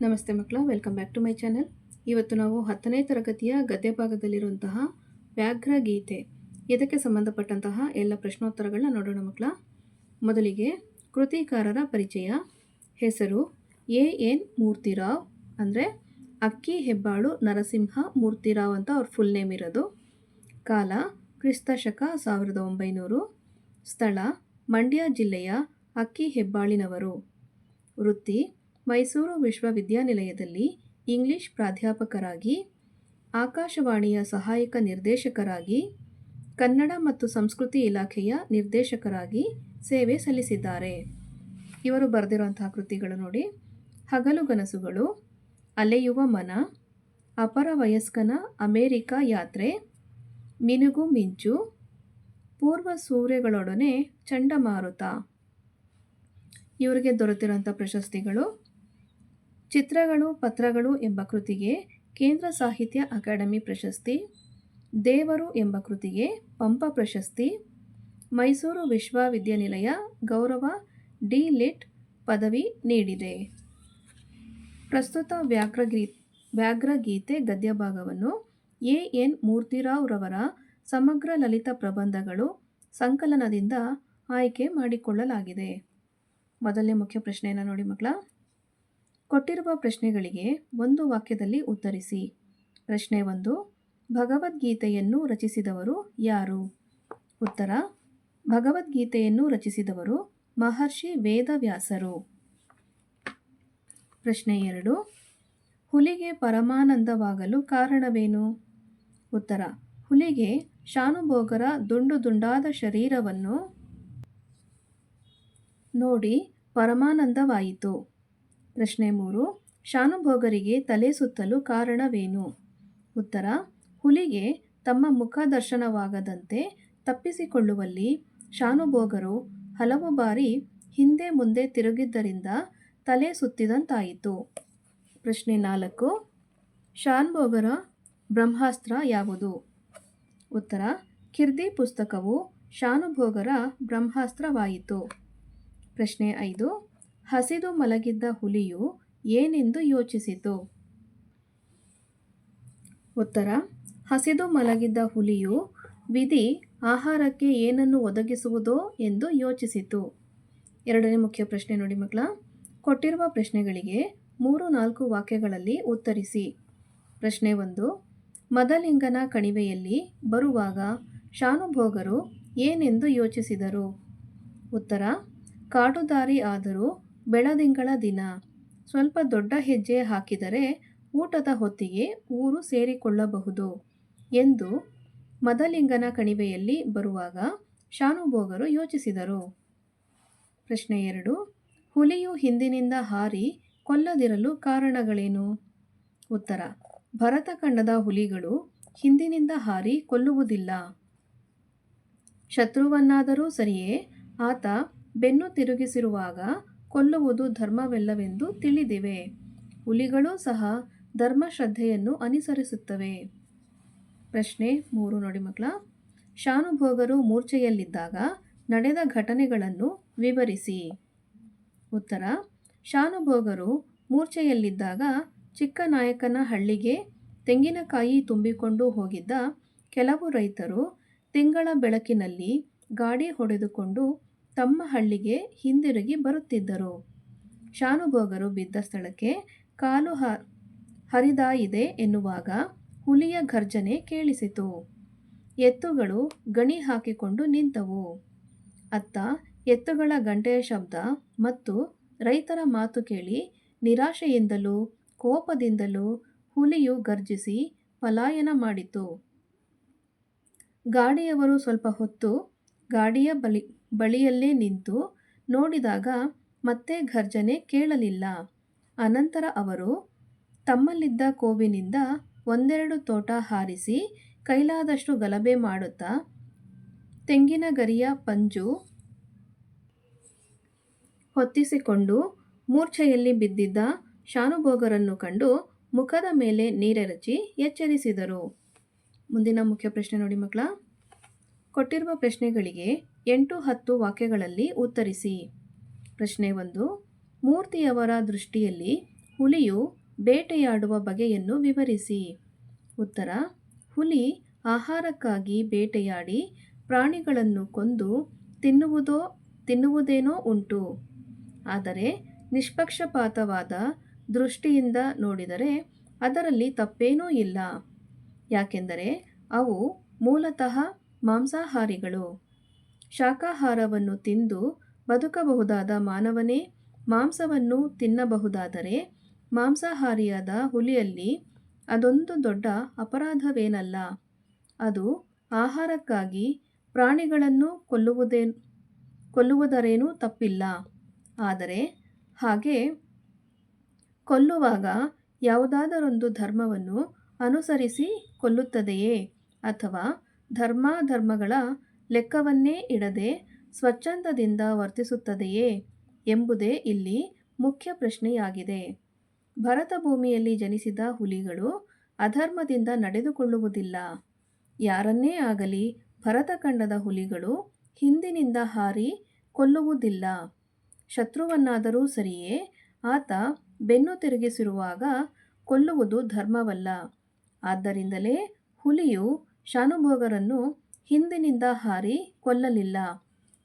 ನಮಸ್ತೆ ಮಕ್ಕಳ welcome back to my channel ಇವತ್ತು ನಾವು ಹತ್ತನೇ ತರಗತಿಯ ಗದ್ಯ ಭಾಗದಲ್ಲಿರುವಂತಹ ವ್ಯಾಘ್ರ ಗೀತೆ, ಇದಕ್ಕೆ ಸಂಬಂಧಪಟ್ಟಂತಹ ಎಲ್ಲ ಪ್ರಶ್ನೋತ್ತರಗಳನ್ನ ನೋಡೋಣ ಮಕ್ಕಳ. ಮೊದಲಿಗೆ ಕೃತಿಕಾರರ ಪರಿಚಯ. ಹೆಸರು ಎ ಎನ್ ಮೂರ್ತಿರಾವ್, ಅಂದರೆ ಅಕ್ಕಿ ಹೆಬ್ಬಾಳು ನರಸಿಂಹ ಮೂರ್ತಿರಾವ್ ಅಂತ ಅವ್ರ ಫುಲ್ ನೇಮ್ ಇರೋದು. ಕಾಲ ಕ್ರಿಸ್ತ ಶಕ ಸಾವಿರದ ಒಂಬೈನೂರು. ಸ್ಥಳ ಮಂಡ್ಯ ಜಿಲ್ಲೆಯ ಅಕ್ಕಿ ಹೆಬ್ಬಾಳಿನವರು. ವೃತ್ತಿ ಮೈಸೂರು ವಿಶ್ವವಿದ್ಯಾನಿಲಯದಲ್ಲಿ ಇಂಗ್ಲಿಷ್ ಪ್ರಾಧ್ಯಾಪಕರಾಗಿ, ಆಕಾಶವಾಣಿಯ ಸಹಾಯಕ ನಿರ್ದೇಶಕರಾಗಿ, ಕನ್ನಡ ಮತ್ತು ಸಂಸ್ಕೃತಿ ಇಲಾಖೆಯ ನಿರ್ದೇಶಕರಾಗಿ ಸೇವೆ ಸಲ್ಲಿಸಿದ್ದಾರೆ. ಇವರು ಬರೆದಿರುವಂತಹ ಕೃತಿಗಳು ನೋಡಿ ಹಗಲುಗನಸುಗಳು ಅಲೆಯುವ ಮನ, ಅಪರ ವಯಸ್ಕನ ಅಮೇರಿಕ ಯಾತ್ರೆ, ಮಿನುಗು ಮಿಂಚು, ಪೂರ್ವ ಸೂರ್ಯಗಳೊಡನೆ ಚಂಡಮಾರುತ. ಇವರಿಗೆ ದೊರೆತಿರುವಂಥ ಪ್ರಶಸ್ತಿಗಳು ಚಿತ್ರಗಳು, ಪತ್ರಗಳು ಎಂಬ ಕೃತಿಗೆ ಕೇಂದ್ರ ಸಾಹಿತ್ಯ ಅಕಾಡೆಮಿ ಪ್ರಶಸ್ತಿ, ದೇವರು ಎಂಬ ಕೃತಿಗೆ ಪಂಪ ಪ್ರಶಸ್ತಿ, ಮೈಸೂರು ವಿಶ್ವವಿದ್ಯಾನಿಲಯ ಗೌರವ ಡಿ. ಲಿಟ್ ಪದವಿ ನೀಡಿದೆ. ಪ್ರಸ್ತುತ ವ್ಯಾಘ್ರಗೀ ವ್ಯಾಘ್ರಗೀತೆ ಗದ್ಯಭಾಗವನ್ನು ಎ. ಎನ್. ಮೂರ್ತಿರಾವ್ ರವರ ಸಮಗ್ರ ಲಲಿತ ಪ್ರಬಂಧಗಳು ಸಂಕಲನದಿಂದ ಆಯ್ಕೆ ಮಾಡಿಕೊಳ್ಳಲಾಗಿದೆ. ಮೊದಲನೇ ಮುಖ್ಯ ಪ್ರಶ್ನೆಯನ್ನು ನೋಡಿ ಮಕ್ಕಳ. ಕೊಟ್ಟಿರುವ ಪ್ರಶ್ನೆಗಳಿಗೆ ಒಂದು ವಾಕ್ಯದಲ್ಲಿ ಉತ್ತರಿಸಿ. ಪ್ರಶ್ನೆ ಒಂದು, ಭಗವದ್ಗೀತೆಯನ್ನು ರಚಿಸಿದವರು ಯಾರು? ಉತ್ತರ, ಭಗವದ್ಗೀತೆಯನ್ನು ರಚಿಸಿದವರು ಮಹರ್ಷಿ ವೇದವ್ಯಾಸರು. ಪ್ರಶ್ನೆ ಎರಡು, ಹುಲಿಗೆ ಪರಮಾನಂದವಾಗಲು ಕಾರಣವೇನು? ಉತ್ತರ, ಹುಲಿಗೆ ಶಾನುಭೋಗರ ದುಂಡು ದುಂಡಾದ ಶರೀರವನ್ನು ನೋಡಿ ಪರಮಾನಂದವಾಯಿತು. ಪ್ರಶ್ನೆ ಮೂರು, ಶಾನುಭೋಗರಿಗೆ ತಲೆ ಸುತ್ತಲು ಕಾರಣವೇನು? ಉತ್ತರ, ಹುಲಿಗೆ ತಮ್ಮ ಮುಖ ದರ್ಶನವಾಗದಂತೆ ತಪ್ಪಿಸಿಕೊಳ್ಳುವಲ್ಲಿ ಶಾನುಭೋಗರು ಹಲವು ಬಾರಿ ಹಿಂದೆ ಮುಂದೆ ತಿರುಗಿದ್ದರಿಂದ ತಲೆ ಸುತ್ತಿದಂತಾಯಿತು. ಪ್ರಶ್ನೆ ನಾಲ್ಕು, ಶಾನುಭೋಗರ ಬ್ರಹ್ಮಾಸ್ತ್ರ ಯಾವುದು? ಉತ್ತರ, ಕಿರ್ದಿ ಪುಸ್ತಕವು ಶಾನುಭೋಗರ ಬ್ರಹ್ಮಾಸ್ತ್ರವಾಯಿತು. ಪ್ರಶ್ನೆ ಐದು ಹಸಿದು ಮಲಗಿದ್ದ ಹುಲಿಯು ಏನೆಂದು ಯೋಚಿಸಿತು? ಉತ್ತರ, ಹಸಿದು ಮಲಗಿದ್ದ ಹುಲಿಯು ವಿಧಿ ಆಹಾರಕ್ಕೆ ಏನನ್ನು ಒದಗಿಸುವುದೋ ಎಂದು ಯೋಚಿಸಿತು. ಎರಡನೇ ಮುಖ್ಯ ಪ್ರಶ್ನೆ ನೋಡಿ ಮಕ್ಕಳ, ಕೊಟ್ಟಿರುವ ಪ್ರಶ್ನೆಗಳಿಗೆ ಮೂರು ನಾಲ್ಕು ವಾಕ್ಯಗಳಲ್ಲಿ ಉತ್ತರಿಸಿ. ಪ್ರಶ್ನೆ ಒಂದು, ಮದಲಿಂಗನ ಕಣಿವೆಯಲ್ಲಿ ಬರುವಾಗ ಶಾನುಭೋಗರು ಏನೆಂದು ಯೋಚಿಸಿದರು? ಉತ್ತರ, ಕಾಡುದಾರಿ ಆದರೂ ಬೆಳದಿಂಗಳ ದಿನ. ಸ್ವಲ್ಪ ದೊಡ್ಡ ಹೆಜ್ಜೆ ಹಾಕಿದರೆ ಊಟದ ಹೊತ್ತಿಗೆ ಊರು ಸೇರಿಕೊಳ್ಳಬಹುದು ಎಂದು ಮದಲಿಂಗನ ಕಣಿವೆಯಲ್ಲಿ ಬರುವಾಗ ಶಾನುಭೋಗರು ಯೋಚಿಸಿದರು. ಪ್ರಶ್ನೆ ಎರಡು, ಹುಲಿಯು ಹಿಂದಿನಿಂದ ಹಾರಿ ಕೊಲ್ಲದಿರಲು ಕಾರಣಗಳೇನು? ಉತ್ತರ ಭರತಖಂಡದ ಹುಲಿಗಳು ಹಿಂದಿನಿಂದ ಹಾರಿ ಕೊಲ್ಲುವುದಿಲ್ಲ. ಶತ್ರುವನ್ನಾದರೂ ಸರಿಯೇ, ಆತ ಬೆನ್ನು ತಿರುಗಿಸಿರುವಾಗ ಕೊಲ್ಲುವುದು ಧರ್ಮವೆಲ್ಲವೆಂದು ತಿಳಿದಿವೆ. ಹುಲಿಗಳೂ ಸಹ ಧರ್ಮಶ್ರದ್ಧೆಯನ್ನು ಅನುಸರಿಸುತ್ತವೆ. ಪ್ರಶ್ನೆ ಮೂರು ನೋಡಿ ಮಕ್ಕಳ. ಶಾನುಭೋಗರು ಮೂರ್ಛೆಯಲ್ಲಿದ್ದಾಗ ನಡೆದ ಘಟನೆಗಳನ್ನು ವಿವರಿಸಿ. ಉತ್ತರ. ಶಾನುಭೋಗರು ಮೂರ್ಛೆಯಲ್ಲಿದ್ದಾಗ ಚಿಕ್ಕನಾಯಕನ ಹಳ್ಳಿಗೆ ತೆಂಗಿನಕಾಯಿ ತುಂಬಿಕೊಂಡು ಹೋಗಿದ್ದ ಕೆಲವು ರೈತರು ತಿಂಗಳ ಬೆಳಕಿನಲ್ಲಿ ಗಾಡಿ ಹೊಡೆದುಕೊಂಡು ತಮ್ಮ ಹಳ್ಳಿಗೆ ಹಿಂದಿರುಗಿ ಬರುತ್ತಿದ್ದರು. ಶಾನುಭೋಗರು ಬಿದ್ದ ಸ್ಥಳಕ್ಕೆ ಕಾಲು ಹ, ಹರಿದಾಯಿದೆ ಎನ್ನುವಾಗ ಹುಲಿಯ ಘರ್ಜನೆ ಕೇಳಿಸಿತು. ಎತ್ತುಗಳು ಗಣಿ ಹಾಕಿಕೊಂಡು ನಿಂತವು. ಅತ್ತ ಎತ್ತುಗಳ ಗಂಟೆಯ ಶಬ್ದ ಮತ್ತು ರೈತರ ಮಾತು ಕೇಳಿ ನಿರಾಶೆಯಿಂದಲೂ ಕೋಪದಿಂದಲೂ ಹುಲಿಯು ಗರ್ಜಿಸಿ ಪಲಾಯನ ಮಾಡಿತು. ಗಾಡಿಯವರು ಸ್ವಲ್ಪ ಹೊತ್ತು ಗಾಡಿಯ ಬಳಿ ಬಳಿಯಲ್ಲೇ ನಿಂತು ನೋಡಿದಾಗ ಮತ್ತೆ ಘರ್ಜನೆ ಕೇಳಲಿಲ್ಲ. ಅನಂತರ ಅವರು ತಮ್ಮಲ್ಲಿದ್ದ ಕೋವಿನಿಂದ ಒಂದೆರಡು ತೋಟ ಹಾರಿಸಿ ಕೈಲಾದಷ್ಟು ಗಲಭೆ ಮಾಡುತ್ತಾ ತೆಂಗಿನ ಗರಿಯ ಪಂಜು ಹೊತ್ತಿಸಿಕೊಂಡು ಮೂರ್ಛೆಯಲ್ಲಿ ಬಿದ್ದಿದ್ದ ಶಾನುಭೋಗರನ್ನು ಕಂಡು ಮುಖದ ಮೇಲೆ ನೀರೆರಚಿ ಎಚ್ಚರಿಸಿದರು. ಮುಂದಿನ ಮುಖ್ಯ ಪ್ರಶ್ನೆ ನೋಡಿ ಮಕ್ಕಳ. ಕೊಟ್ಟಿರುವ ಪ್ರಶ್ನೆಗಳಿಗೆ ಎಂಟು ಹತ್ತು ವಾಕ್ಯಗಳಲ್ಲಿ ಉತ್ತರಿಸಿ. ಪ್ರಶ್ನೆ ಒಂದು, ಮೂರ್ತಿಯವರ ದೃಷ್ಟಿಯಲ್ಲಿ ಹುಲಿಯು ಬೇಟೆಯಾಡುವ ಬಗೆಯನ್ನು ವಿವರಿಸಿ. ಉತ್ತರ, ಹುಲಿ ಆಹಾರಕ್ಕಾಗಿ ಬೇಟೆಯಾಡಿ ಪ್ರಾಣಿಗಳನ್ನು ಕೊಂದು ತಿನ್ನುವುದೋ, ತಿನ್ನುವುದೇನೋ ಉಂಟು. ಆದರೆ ನಿಷ್ಪಕ್ಷಪಾತವಾದ ದೃಷ್ಟಿಯಿಂದ ನೋಡಿದರೆ ಅದರಲ್ಲಿ ತಪ್ಪೇನೂ ಇಲ್ಲ. ಯಾಕೆಂದರೆ ಅವು ಮೂಲತಃ ಮಾಂಸಾಹಾರಿಗಳು. ಶಾಕಾಹಾರವನ್ನು ತಿಂದು ಬದುಕಬಹುದಾದ ಮಾನವನೇ, ಮಾಂಸವನ್ನು ತಿನ್ನಬಹುದಾದರೆ ಮಾಂಸಾಹಾರಿಯಾದ ಹುಲಿಯಲ್ಲಿ ಅದೊಂದು ದೊಡ್ಡ ಅಪರಾಧವೇನಲ್ಲ? ಅದು ಆಹಾರಕ್ಕಾಗಿ ಪ್ರಾಣಿಗಳನ್ನು ಕೊಲ್ಲುವುದೇ, ಕೊಲ್ಲುವುದರೇನೂ ತಪ್ಪಿಲ್ಲ. ಆದರೆ ಹಾಗೆ ಕೊಲ್ಲುವಾಗ ಯಾವುದಾದರೊಂದು ಧರ್ಮವನ್ನು ಅನುಸರಿಸಿ ಕೊಲ್ಲುತ್ತದೆಯೇ? ಅಥವಾ ಧರ್ಮಾಧರ್ಮಗಳ ಲೆಕ್ಕವನ್ನೇ ಇಡದೆ ಸ್ವಚ್ಛಂದದಿಂದ ವರ್ತಿಸುತ್ತದೆಯೇ ಎಂಬುದೇ ಇಲ್ಲಿ ಮುಖ್ಯ ಪ್ರಶ್ನೆಯಾಗಿದೆ. ಭರತ ಭೂಮಿಯಲ್ಲಿ ಜನಿಸಿದ ಹುಲಿಗಳು ಅಧರ್ಮದಿಂದ ನಡೆದುಕೊಳ್ಳುವುದಿಲ್ಲ. ಯಾರನ್ನೇ ಆಗಲಿ ಭರತಖಂಡದ ಹುಲಿಗಳು ಹಿಂದಿನಿಂದ ಹಾರಿ ಕೊಲ್ಲುವುದಿಲ್ಲ. ಶತ್ರುವನ್ನಾದರೂ ಸರಿಯೇ ಆತ ಬೆನ್ನು ತಿರುಗಿಸಿರುವಾಗ ಕೊಲ್ಲುವುದು ಧರ್ಮವಲ್ಲ. ಆದ್ದರಿಂದಲೇ ಹುಲಿಯು ಶಾನುಭೋಗರನ್ನು ಹಿಂದಿನಿಂದ ಹಾರಿ ಕೊಲ್ಲಲಿಲ್ಲ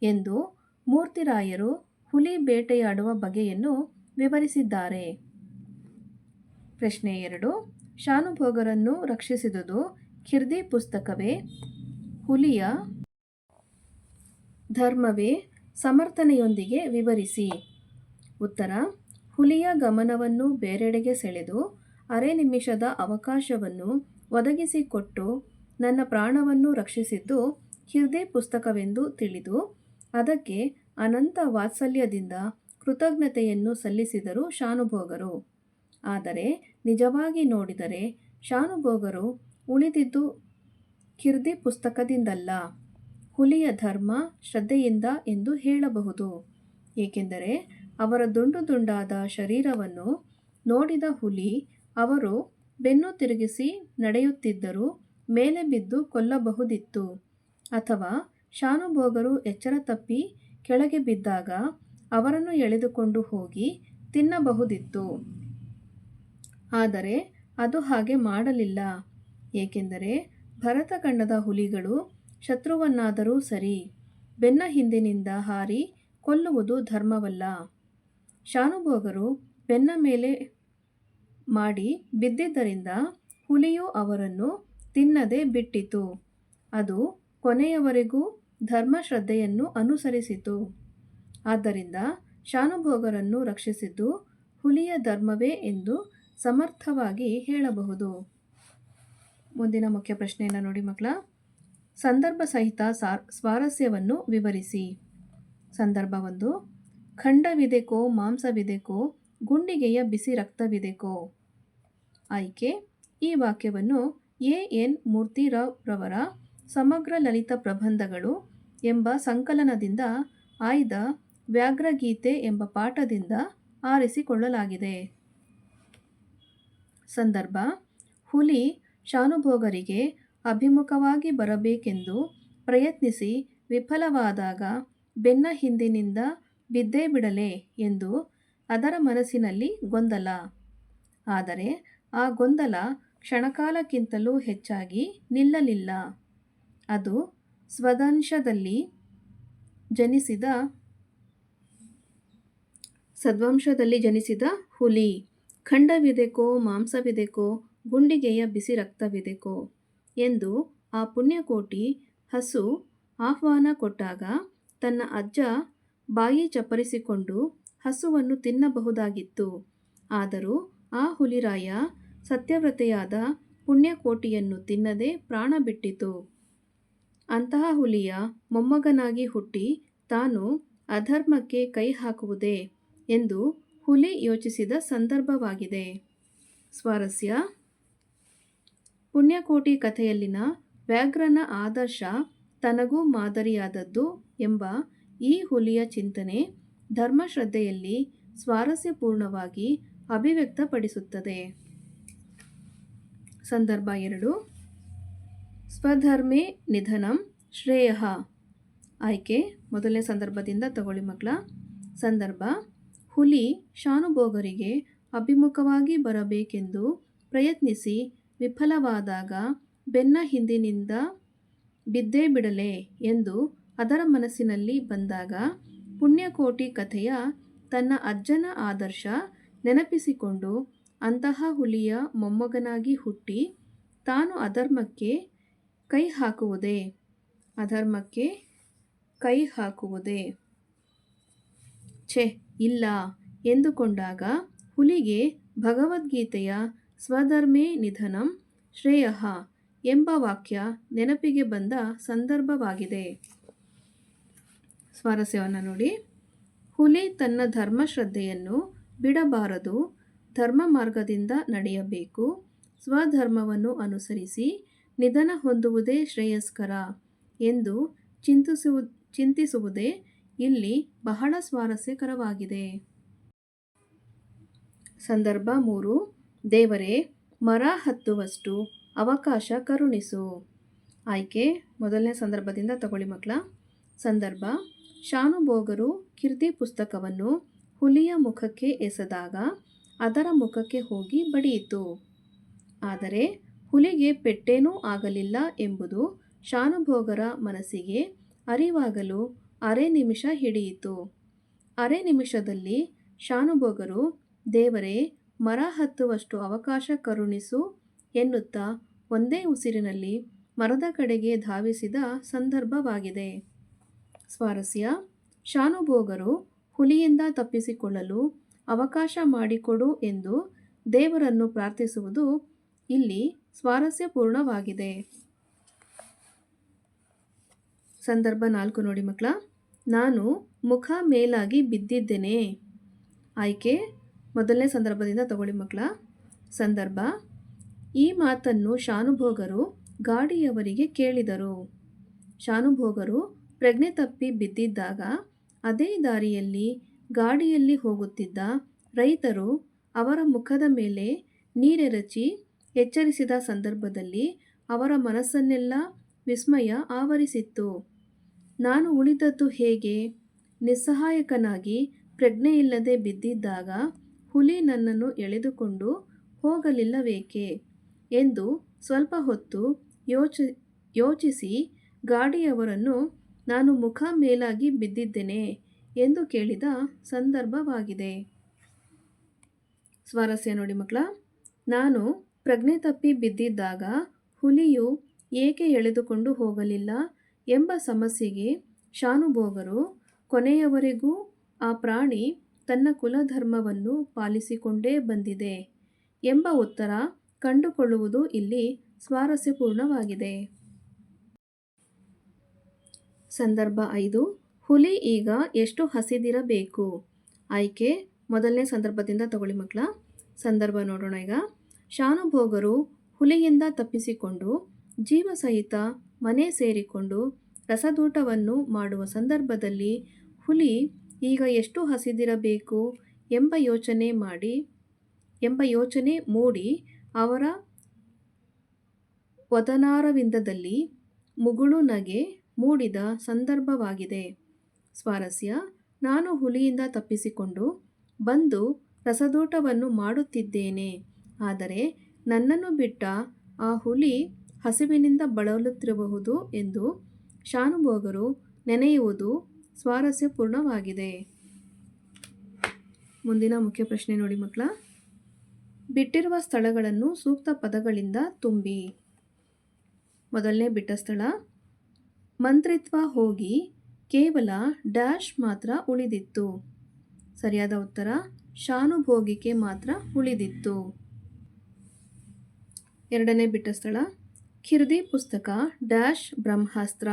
ಎಂದು ಮೂರ್ತಿರಾಯರು ಹುಲಿ ಬೇಟೆಯಾಡುವ ಬಗೆಯನ್ನು ವಿವರಿಸಿದ್ದಾರೆ. ಪ್ರಶ್ನೆ ಎರಡು. ಶಾನುಭೋಗರನ್ನು ರಕ್ಷಿಸಿದುದು ಖಿರ್ದಿ ಪುಸ್ತಕವೇ? ಹುಲಿಯ ಧರ್ಮವೇ ಸಮರ್ಥನೆಯೊಂದಿಗೆ ವಿವರಿಸಿ. ಉತ್ತರ. ಹುಲಿಯ ಗಮನವನ್ನು ಬೇರೆಡೆಗೆ ಸೆಳೆದು ಅರೆ ನಿಮಿಷದ ಅವಕಾಶವನ್ನು ಒದಗಿಸಿಕೊಟ್ಟು ನನ್ನ ಪ್ರಾಣವನ್ನು ರಕ್ಷಿಸಿದ್ದು ಹೃದಯ ಪುಸ್ತಕವೆಂದು ತಿಳಿದು ಅದಕ್ಕೆ ಅನಂತ ವಾತ್ಸಲ್ಯದಿಂದ ಕೃತಜ್ಞತೆಯನ್ನು ಸಲ್ಲಿಸಿದರು ಶಾನುಭೋಗರು. ಆದರೆ ನಿಜವಾಗಿ ನೋಡಿದರೆ ಶಾನುಭೋಗರು ಉಳಿದಿದ್ದು ಕಿರ್ದಿ ಪುಸ್ತಕದಿಂದಲ್ಲ, ಹುಲಿಯ ಧರ್ಮ, ಶ್ರದ್ಧೆಯಿಂದ ಎಂದು ಹೇಳಬಹುದು. ಏಕೆಂದರೆ ಅವರ ದುಂಡು ದುಂಡಾದ ಶರೀರವನ್ನು ನೋಡಿದ ಹುಲಿ ಅವರು ಬೆನ್ನು ತಿರುಗಿಸಿ ನಡೆಯುತ್ತಿದ್ದರೂ ಮೇಲೆ ಬಿದ್ದು ಕೊಲ್ಲಬಹುದಿತ್ತು. ಅಥವಾ ಶಾನುಭೋಗರು ಎಚ್ಚರ ತಪ್ಪಿ ಕೆಳಗೆ ಬಿದ್ದಾಗ ಅವರನ್ನು ಎಳೆದುಕೊಂಡು ಹೋಗಿ ತಿನ್ನಬಹುದಿತ್ತು. ಆದರೆ ಅದು ಹಾಗೆ ಮಾಡಲಿಲ್ಲ. ಏಕೆಂದರೆ ಭರತಖಂಡದ ಹುಲಿಗಳು ಶತ್ರುವನ್ನಾದರೂ ಸರಿ, ಬೆನ್ನ ಹಿಂದಿನಿಂದ ಹಾರಿ ಕೊಲ್ಲುವುದು ಧರ್ಮವಲ್ಲ. ಶಾನುಭೋಗರು ಬೆನ್ನ ಮೇಲೆ ಮಾಡಿ ಬಿದ್ದಿದ್ದರಿಂದ ಹುಲಿಯು ಅವರನ್ನು ತಿನ್ನದೆ ಬಿಟ್ಟಿತು. ಅದು ಕೊನೆಯವರೆಗೂ ಧರ್ಮಶ್ರದ್ಧೆಯನ್ನು ಅನುಸರಿಸಿತು. ಆದ್ದರಿಂದ ಶಾನುಭೋಗರನ್ನು ರಕ್ಷಿಸಿದ್ದು ಹುಲಿಯ ಧರ್ಮವೇ ಎಂದು ಸಮರ್ಥವಾಗಿ ಹೇಳಬಹುದು. ಮುಂದಿನ ಮುಖ್ಯ ಪ್ರಶ್ನೆಯನ್ನು ನೋಡಿ ಮಕ್ಕಳ. ಸಂದರ್ಭ ಸಹಿತ ಸಾರ್, ಸ್ವಾರಸ್ಯವನ್ನು ವಿವರಿಸಿ. ಸಂದರ್ಭ ಒಂದು. ಖಂಡವಿದೆಕೋ, ಮಾಂಸವಿದೆಕೋ, ಗುಂಡಿಗೆಯ ಬಿಸಿ ರಕ್ತವಿದೆಕೋ. ಆಯ್ಕೆ. ಈ ವಾಕ್ಯವನ್ನು ಎ. ಎನ್. ಮೂರ್ತಿರಾವ್ರವರ ಸಮಗ್ರ ಲಲಿತ ಪ್ರಬಂಧಗಳು ಎಂಬ ಸಂಕಲನದಿಂದ ಆಯ್ದ ವ್ಯಾಘ್ರಗೀತೆ ಎಂಬ ಪಾಠದಿಂದ ಆರಿಸಿಕೊಳ್ಳಲಾಗಿದೆ. ಸಂದರ್ಭ. ಹುಲಿ ಶಾನುಭೋಗರಿಗೆ ಅಭಿಮುಖವಾಗಿ ಬರಬೇಕೆಂದು ಪ್ರಯತ್ನಿಸಿ ವಿಫಲವಾದಾಗ ಬೆನ್ನ ಹಿಂದಿನಿಂದ ಬಿದ್ದೇ ಬಿಡಲೆ ಎಂದು ಅದರ ಮನಸ್ಸಿನಲ್ಲಿ ಗೊಂದಲ. ಆದರೆ ಆ ಗೊಂದಲ ಕ್ಷಣಕಾಲಕ್ಕಿಂತಲೂ ಹೆಚ್ಚಾಗಿ ನಿಲ್ಲಲಿಲ್ಲ. ಅದು ಸ್ವದಂಶದಲ್ಲಿ ಜನಿಸಿದ ಸದ್ವಂಶದಲ್ಲಿ ಜನಿಸಿದ ಹುಲಿ. ಖಂಡವಿದೆಕೋ, ಮಾಂಸವಿದೆಕೋ, ಗುಂಡಿಗೆಯ ಬಿಸಿ ರಕ್ತವಿದೆಕೋ ಎಂದು ಆ ಪುಣ್ಯಕೋಟಿ ಹಸು ಆಹ್ವಾನ ಕೊಟ್ಟಾಗ ತನ್ನ ಅಜ್ಜ ಬಾಯಿ ಚಪ್ಪರಿಸಿಕೊಂಡು ಹಸುವನ್ನು ತಿನ್ನಬಹುದಾಗಿತ್ತು. ಆದರೂ ಆ ಹುಲಿರಾಯ ಸತ್ಯವ್ರತೆಯಾದ ಪುಣ್ಯಕೋಟಿಯನ್ನು ತಿನ್ನದೆ ಪ್ರಾಣ ಬಿಟ್ಟಿತು. ಅಂತಹ ಹುಲಿಯ ಮೊಮ್ಮಗನಾಗಿ ಹುಟ್ಟಿ ತಾನು ಅಧರ್ಮಕ್ಕೆ ಕೈ ಹಾಕುವುದೇ ಎಂದು ಹುಲಿ ಯೋಚಿಸಿದ ಸಂದರ್ಭವಾಗಿದೆ. ಸ್ವಾರಸ್ಯ. ಪುಣ್ಯಕೋಟಿ ಕಥೆಯಲ್ಲಿನ ವ್ಯಾಘ್ರನ ಆದರ್ಶ ತನಗೂ ಮಾದರಿಯಾದದ್ದು ಎಂಬ ಈ ಹುಲಿಯ ಚಿಂತನೆ ಧರ್ಮಶ್ರದ್ಧೆಯಲ್ಲಿ ಸ್ವಾರಸ್ಯಪೂರ್ಣವಾಗಿ ಅಭಿವ್ಯಕ್ತಪಡಿಸುತ್ತದೆ. ಸಂದರ್ಭ ಎರಡು. ಸ್ವಧರ್ಮೇ ನಿಧನಂ ಶ್ರೇಯ. ಆಯ್ಕೆ, ಮೊದಲನೇ ಸಂದರ್ಭದಿಂದ ತಗೊಳ್ಳಿ ಮಕ್ಕಳ. ಸಂದರ್ಭ, ಹುಲಿ ಶಾನುಭೋಗರಿಗೆ ಅಭಿಮುಖವಾಗಿ ಬರಬೇಕೆಂದು ಪ್ರಯತ್ನಿಸಿ ವಿಫಲವಾದಾಗ ಬೆನ್ನ ಹಿಂದಿನಿಂದ ಬಿದ್ದೇ ಬಿಡಲೆ ಎಂದು ಅದರ ಮನಸ್ಸಿನಲ್ಲಿ ಬಂದಾಗ ಪುಣ್ಯಕೋಟಿ ಕಥೆಯ ತನ್ನ ಅಜ್ಜನ ಆದರ್ಶ ನೆನಪಿಸಿಕೊಂಡು ಅಂತಹ ಹುಲಿಯ ಮೊಮ್ಮಗನಾಗಿ ಹುಟ್ಟಿ ತಾನು ಅಧರ್ಮಕ್ಕೆ ಕೈ ಹಾಕುವುದೇ? ಅಧರ್ಮಕ್ಕೆ ಕೈ ಹಾಕುವುದೇ? ಛೆ, ಇಲ್ಲ ಎಂದುಕೊಂಡಾಗ ಹುಲಿಗೆ ಭಗವದ್ಗೀತೆಯ ಸ್ವಧರ್ಮೇ ನಿಧನಂ ಶ್ರೇಯ ಎಂಬ ವಾಕ್ಯ ನೆನಪಿಗೆ ಬಂದ ಸಂದರ್ಭವಾಗಿದೆ. ಸ್ವಾರಸ್ಯವನ್ನು ನೋಡಿ, ಹುಲಿ ತನ್ನ ಧರ್ಮಶ್ರದ್ಧೆಯನ್ನು ಬಿಡಬಾರದು ಧರ್ಮ ಮಾರ್ಗದಿಂದ ನಡೆಯಬೇಕು. ಸ್ವಧರ್ಮವನ್ನು ಅನುಸರಿಸಿ ನಿಧನ ಹೊಂದುವುದೇ ಶ್ರೇಯಸ್ಕರ ಎಂದು ಚಿಂತಿಸುವ ಚಿಂತಿಸುವುದೇ ಇಲ್ಲಿ ಬಹಳ ಸ್ವಾರಸ್ಯಕರವಾಗಿದೆ. ಸಂದರ್ಭ ಮೂರು. ದೇವರೇ, ಮರ ಹತ್ತುವಷ್ಟು ಅವಕಾಶ ಕರುಣಿಸು. ಆಯ್ಕೆ, ಮೊದಲನೇ ಸಂದರ್ಭದಿಂದ ತಗೊಳ್ಳಿ ಮಕ್ಕಳ. ಸಂದರ್ಭ, ಶಾನುಭೋಗರು ಕೀರ್ತಿ ಪುಸ್ತಕವನ್ನು ಹುಲಿಯ ಮುಖಕ್ಕೆ ಎಸೆದಾಗ ಅದರ ಮುಖಕ್ಕೆ ಹೋಗಿ ಬಡಿಯಿತು. ಆದರೆ ಹುಲಿಗೆ ಪೆಟ್ಟೇನೂ ಆಗಲಿಲ್ಲ ಎಂಬುದು ಶಾನುಭೋಗರ ಮನಸ್ಸಿಗೆ ಅರಿವಾಗಲು ಅರೆ ನಿಮಿಷ ಹಿಡಿಯಿತು. ಅರೆ ನಿಮಿಷದಲ್ಲಿ ಶಾನುಭೋಗರು, ದೇವರೇ, ಮರ ಹತ್ತುವಷ್ಟು ಅವಕಾಶ ಕರುಣಿಸು ಎನ್ನುತ್ತಾ ಒಂದೇ ಉಸಿರಿನಲ್ಲಿ ಮರದ ಕಡೆಗೆ ಧಾವಿಸಿದ ಸಂದರ್ಭವಾಗಿದೆ. ಸ್ವಾರಸ್ಯ, ಶಾನುಭೋಗರು ಹುಲಿಯಿಂದ ತಪ್ಪಿಸಿಕೊಳ್ಳಲು ಅವಕಾಶ ಮಾಡಿಕೊಡು ಎಂದು ದೇವರನ್ನು ಪ್ರಾರ್ಥಿಸುವುದು ಇಲ್ಲಿ ಸ್ವಾರಸ್ಯಪೂರ್ಣವಾಗಿದೆ. ಸಂದರ್ಭ ನಾಲ್ಕು ನೋಡಿ ಮಕ್ಕಳ, ನಾನು ಮುಖ ಮೇಲಾಗಿ ಬಿದ್ದಿದ್ದೇನೆ. ಆಯ್ಕೆ, ಮೊದಲನೇ ಸಂದರ್ಭದಿಂದ ತಗೊಳ್ಳಿ ಮಕ್ಕಳ. ಸಂದರ್ಭ, ಈ ಮಾತನ್ನು ಶಾನುಭೋಗರು ಗಾಡಿಯವರಿಗೆ ಕೇಳಿದರು. ಶಾನುಭೋಗರು ಪ್ರಜ್ಞೆ ತಪ್ಪಿ ಬಿದ್ದಿದ್ದಾಗ, ಅದೇ ದಾರಿಯಲ್ಲಿ ಗಾಡಿಯಲ್ಲಿ ಹೋಗುತ್ತಿದ್ದ ರೈತರು ಅವರ ಮುಖದ ಮೇಲೆ ನೀರೆರಚಿ ಎಚ್ಚರಿಸಿದ ಸಂದರ್ಭದಲ್ಲಿ ಅವರ ಮನಸ್ಸನ್ನೆಲ್ಲ ವಿಸ್ಮಯ ಆವರಿಸಿತ್ತು. ನಾನು ಉಳಿದದ್ದು ಹೇಗೆ? ನಿಸ್ಸಹಾಯಕನಾಗಿ ಪ್ರಜ್ಞೆಯಿಲ್ಲದೆ ಬಿದ್ದಿದ್ದಾಗ ಹುಲಿ ನನ್ನನ್ನು ಎಳೆದುಕೊಂಡು ಹೋಗಲಿಲ್ಲವೇಕೆ? ಎಂದು ಸ್ವಲ್ಪ ಹೊತ್ತು ಯೋಚ, ಯೋಚಿಸಿ ಗಾಡಿಯವರನ್ನು ನಾನು ಮುಖ ಮೇಲಾಗಿ ಬಿದ್ದಿದ್ದೇನೆ. ಎಂದು ಕೇಳಿದ ಸಂದರ್ಭವಾಗಿದೆ. ಸ್ವಾರಸ್ಯ ನೋಡಿ ಮಕ್ಕಳ, ನಾನು ಪ್ರಜ್ಞೆ ತಪ್ಪಿ ಬಿದ್ದಿದ್ದಾಗ ಹುಲಿಯು ಏಕೆ ಎಳೆದುಕೊಂಡು ಹೋಗಲಿಲ್ಲ ಎಂಬ ಸಮಸ್ಯೆಗೆ ಶಾನುಭೋಗರು ಕೊನೆಯವರೆಗೂ ಆ ಪ್ರಾಣಿ ತನ್ನ ಕುಲಧರ್ಮವನ್ನು ಪಾಲಿಸಿಕೊಂಡೇ ಬಂದಿದೆ ಎಂಬ ಉತ್ತರ ಕಂಡುಕೊಳ್ಳುವುದು ಇಲ್ಲಿ ಸ್ವಾರಸ್ಯಪೂರ್ಣವಾಗಿದೆ. ಸಂದರ್ಭ ಐದು. ಹುಲಿ ಈಗ ಎಷ್ಟು ಹಸಿದಿರಬೇಕು? ಆಯ್ಕೆ, ಮೊದಲನೇ ಸಂದರ್ಭದಿಂದ ತಗೊಳ್ಳಿ ಮಕ್ಕಳ. ಸಂದರ್ಭ ನೋಡೋಣ ಈಗ. ಶಾನುಭೋಗರು ಹುಲಿಯಿಂದ ತಪ್ಪಿಸಿಕೊಂಡು ಜೀವ ಸಹಿತ ಮನೆ ಸೇರಿಕೊಂಡು ರಸದೂಟವನ್ನು ಮಾಡುವ ಸಂದರ್ಭದಲ್ಲಿ ಹುಲಿ ಈಗ ಎಷ್ಟು ಹಸಿದಿರಬೇಕು ಎಂಬ ಯೋಚನೆ ಮಾಡಿ, ಎಂಬ ಯೋಚನೆ ಮೂಡಿ ಅವರ ವದನಾರವಿಂದದಲ್ಲಿ ಮುಗುಳು ನಗೆ ಮೂಡಿದ ಸಂದರ್ಭವಾಗಿದೆ. ಸ್ವಾರಸ್ಯ. ನಾನು ಹುಲಿಯಿಂದ ತಪ್ಪಿಸಿಕೊಂಡು ಬಂದು ರಸದೋಟವನ್ನು ಮಾಡುತ್ತಿದ್ದೇನೆ. ಆದರೆ ನನ್ನನ್ನು ಬಿಟ್ಟ ಆ ಹುಲಿ ಹಸಿವಿನಿಂದ ಬಳಲುತ್ತಿರಬಹುದು ಎಂದು ಶಾನುಭೋಗರು ನೆನೆಯುವುದು ಸ್ವಾರಸ್ಯಪೂರ್ಣವಾಗಿದೆ. ಮುಂದಿನ ಮುಖ್ಯ ಪ್ರಶ್ನೆ ನೋಡಿ ಮಕ್ಕಳ. ಬಿಟ್ಟಿರುವ ಸ್ಥಳಗಳನ್ನು ಸೂಕ್ತ ಪದಗಳಿಂದ ತುಂಬಿ. ಮೊದಲನೇ ಬಿಟ್ಟ ಸ್ಥಳ. ಮಂತ್ರಿತ್ವ ಹೋಗಿ ಕೇವಲ ಡ್ಯಾಶ್ ಮಾತ್ರ ಉಳಿದಿತ್ತು. ಸರಿಯಾದ ಉತ್ತರ, ಶಾನುಭೋಗಿಕೆ ಮಾತ್ರ ಉಳಿದಿತ್ತು. ಎರಡನೇ ಬಿಟ್ಟ ಸ್ಥಳ ಖಿರ್ದಿ ಪುಸ್ತಕ, ಡ್ಯಾಶ್ ಬ್ರಹ್ಮಾಸ್ತ್ರ.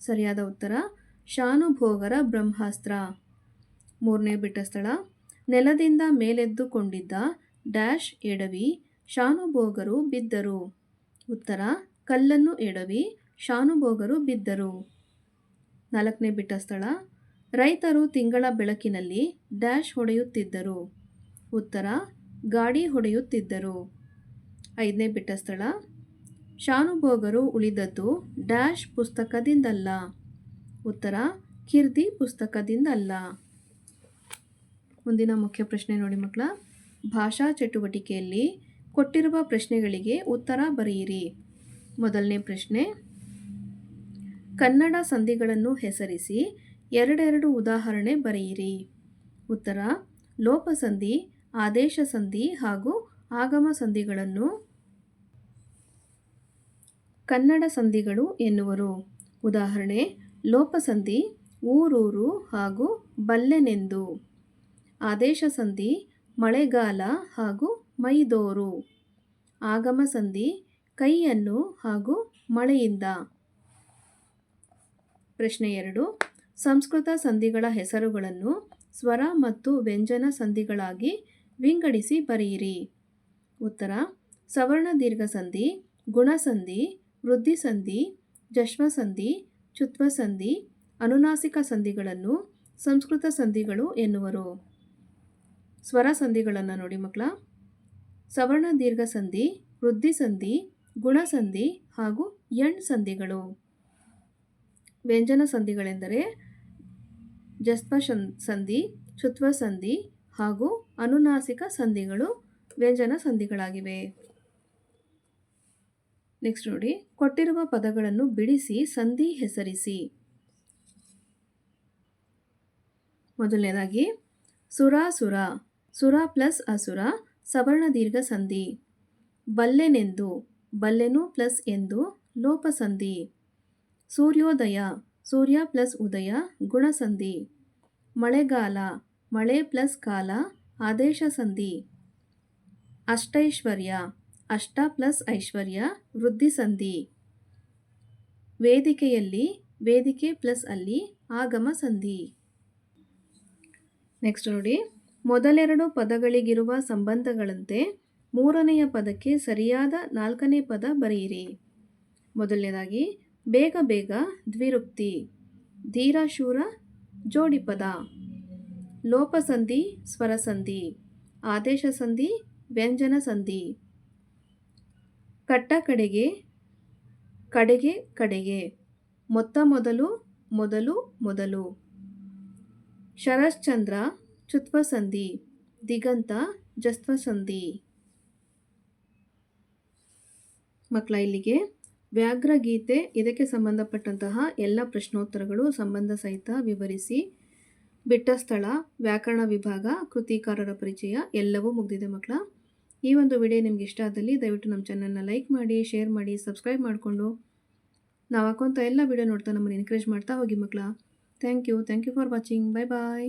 ಸರಿಯಾದ ಉತ್ತರ, ಶಾನುಭೋಗರ ಬ್ರಹ್ಮಾಸ್ತ್ರ. ಮೂರನೇ ಬಿಟ್ಟ ಸ್ಥಳ, ನೆಲದಿಂದ ಮೇಲೆದ್ದುಕೊಂಡಿದ್ದ ಡ್ಯಾಶ್ ಎಡವಿ, ಶಾನುಭೋಗರು ಬಿದ್ದರು. ಉತ್ತರ, ಕಲ್ಲನ್ನು ಎಡವಿ, ಶಾನುಭೋಗರು ಬಿದ್ದರು. ನಾಲ್ಕನೇ ಬಿಟ್ಟ ಸ್ಥಳ. ರೈತರು ತಿಂಗಳ ಬೆಳಕಿನಲ್ಲಿ ಡ್ಯಾಶ್ ಹೊಡೆಯುತ್ತಿದ್ದರು. ಉತ್ತರ, ಗಾಡಿ ಹೊಡೆಯುತ್ತಿದ್ದರು. ಐದನೇ ಬಿಟ್ಟ ಸ್ಥಳ. ಶಾನುಭೋಗರು ಉಳಿದದ್ದು ಡ್ಯಾಶ್ ಪುಸ್ತಕದಿಂದಲ್ಲ. ಉತ್ತರ, ಕಿರ್ದಿ ಪುಸ್ತಕದಿಂದಲ್ಲ. ಮುಂದಿನ ಮುಖ್ಯ ಪ್ರಶ್ನೆ ನೋಡಿ ಮಕ್ಕಳ. ಭಾಷಾ ಚಟುವಟಿಕೆಯಲ್ಲಿ ಕೊಟ್ಟಿರುವ ಪ್ರಶ್ನೆಗಳಿಗೆ ಉತ್ತರ ಬರೆಯಿರಿ. ಮೊದಲನೇ ಪ್ರಶ್ನೆ ಕನ್ನಡ ಸಂಧಿಗಳನ್ನು ಹೆಸರಿಸಿ ಎರಡೆರಡು ಉದಾಹರಣೆ ಬರೆಯಿರಿ. ಉತ್ತರ, ಲೋಪಸಂಧಿ, ಆದೇಶ ಸಂಧಿ ಹಾಗೂ ಆಗಮ ಸಂಧಿಗಳನ್ನು ಕನ್ನಡ ಸಂಧಿಗಳು ಎನ್ನುವರು. ಉದಾಹರಣೆ, ಲೋಪಸಂಧಿ, ಊರೂರು ಹಾಗೂ ಬಲ್ಲೆನೆಂದು. ಆದೇಶ ಸಂಧಿ, ಮಳೆಗಾಲ ಹಾಗೂ ಮೈದೋರು. ಆಗಮ ಸಂಧಿ, ಕೈಯನ್ನು ಹಾಗೂ ಮಳೆಯಿಂದ. ಪ್ರಶ್ನೆ ಎರಡು. ಸಂಸ್ಕೃತ ಸಂಧಿಗಳ ಹೆಸರುಗಳನ್ನು ಸ್ವರ ಮತ್ತು ವ್ಯಂಜನ ಸಂಧಿಗಳಾಗಿ ವಿಂಗಡಿಸಿ ಬರೆಯಿರಿ. ಉತ್ತರ. ಸವರ್ಣ ದೀರ್ಘ ಸಂಧಿ ಗುಣಸಂಧಿ ವೃದ್ಧಿ ಸಂಧಿ ಜಶ್ವಸಂಧಿ ಚುತ್ವ ಸಂಧಿ, ಅನುನಾಸಿಕ ಸಂಧಿಗಳನ್ನು ಸಂಸ್ಕೃತ ಸಂಧಿಗಳು ಎನ್ನುವರು. ಸ್ವರ ಸಂಧಿಗಳನ್ನು ನೋಡಿ ಮಕ್ಕಳ. ಸವರ್ಣ ದೀರ್ಘ ಸಂಧಿ, ವೃದ್ಧಿ ಸಂಧಿ ಗುಣಸಂಧಿ ಹಾಗೂ ಎಣ್ ಸಂಧಿಗಳು. ವ್ಯಂಜನ ಸಂಧಿಗಳೆಂದರೆ ಜಸ್ಮ ಸಂಧಿ ಶುತ್ವ ಸಂಧಿ ಹಾಗೂ ಅನುನಾಸಿಕ ಸಂಧಿಗಳು ವ್ಯಂಜನ ಸಂಧಿಗಳಾಗಿವೆ. ನೆಕ್ಸ್ಟ್ ನೋಡಿ, ಕೊಟ್ಟಿರುವ ಪದಗಳನ್ನು ಬಿಡಿಸಿ, ಸಂಧಿ ಹೆಸರಿಸಿ. ಮೊದಲನೇದಾಗಿ, ಸುರಾಸುರ, ಸುರ ಪ್ಲಸ್ ಅಸುರ, ಸವರ್ಣ ದೀರ್ಘ ಸಂಧಿ. ಬಲ್ಲೆನೆಂದು, ಬಲ್ಲೆನು ಪ್ಲಸ್ ಎಂದು, ಲೋಪಸಂಧಿ. ಸೂರ್ಯೋದಯ, ಸೂರ್ಯ ಪ್ಲಸ್ ಉದಯ ಗುಣಸಂಧಿ ಮಳೆಗಾಲ, ಮಳೆ ಪ್ಲಸ್ ಕಾಲ, ಆದೇಶ ಸಂಧಿ. ಅಷ್ಟೈಶ್ವರ್ಯ, ಅಷ್ಟ ಪ್ಲಸ್ ಐಶ್ವರ್ಯ, ವೃದ್ಧಿ ಸಂಧಿ. ವೇದಿಕೆಯಲ್ಲಿ, ವೇದಿಕೆ ಪ್ಲಸ್ ಅಲ್ಲಿ, ಆಗಮ ಸಂಧಿ. ನೆಕ್ಸ್ಟ್ ನೋಡಿ. ಮೊದಲೆರಡು ಪದಗಳಿಗಿರುವ ಸಂಬಂಧಗಳಂತೆ ಮೂರನೆಯ ಪದಕ್ಕೆ ಸರಿಯಾದ ನಾಲ್ಕನೇ ಪದ ಬರೆಯಿರಿ. ಮೊದಲನೇದಾಗಿ ಬೇಗ ಬೇಗ ದ್ವಿರುಕ್ತಿ, ಧೀರಶೂರ ಜೋಡಿಪದ, ಲೋಪಸಂಧಿ, ಸ್ವರಸಂಧಿ ಆದೇಶ ಸಂಧಿ ವ್ಯಂಜನ ಸಂಧಿ ಕಟ್ಟ ಕಡೆಗೆ ಕಡೆಗೆ ಕಡೆಗೆ, ಮೊತ್ತ ಮೊದಲು ಮೊದಲು ಮೊದಲು. ಶರಶ್ಚಂದ್ರ, ಚುತ್ವಸಂಧಿ, ದಿಗಂತ ಜಸ್ವಸಂಧಿ ಮಕ್ಕಳ ಇಲ್ಲಿಗೆ ವ್ಯಾಘ್ರಗೀತೆ ಇದಕ್ಕೆ ಸಂಬಂಧಪಟ್ಟಂತಹ ಎಲ್ಲ ಪ್ರಶ್ನೋತ್ತರಗಳು ಸಂಬಂಧ ಸಹಿತ ವಿವರಿಸಿ. ಬಿಟ್ಟ ಸ್ಥಳ ವ್ಯಾಕರಣ ವಿಭಾಗ, ಕೃತಿಕಾರರ ಪರಿಚಯ ಎಲ್ಲವೂ ಮುಗಿದಿದೆ ಮಕ್ಕಳ. ಈ ಒಂದು ವಿಡಿಯೋ ನಿಮ್ಗೆ ಇಷ್ಟ ಆದಲ್ಲಿ ದಯವಿಟ್ಟು ನಮ್ಮ ಚಾನಲ್ನ ಲೈಕ್ ಮಾಡಿ ಶೇರ್ ಮಾಡಿ ಸಬ್ಸ್ಕ್ರೈಬ್ ಮಾಡಿಕೊಂಡು. ನಾವು ಹಾಕೋಂಥ ಎಲ್ಲ ವಿಡಿಯೋ ನೋಡ್ತಾ ನಮ್ಮನ್ನು ಎನ್ಕರೇಜ್ ಮಾಡ್ತಾ ಹೋಗಿ ಮಕ್ಕಳ. Thank you thank you for watching bye bye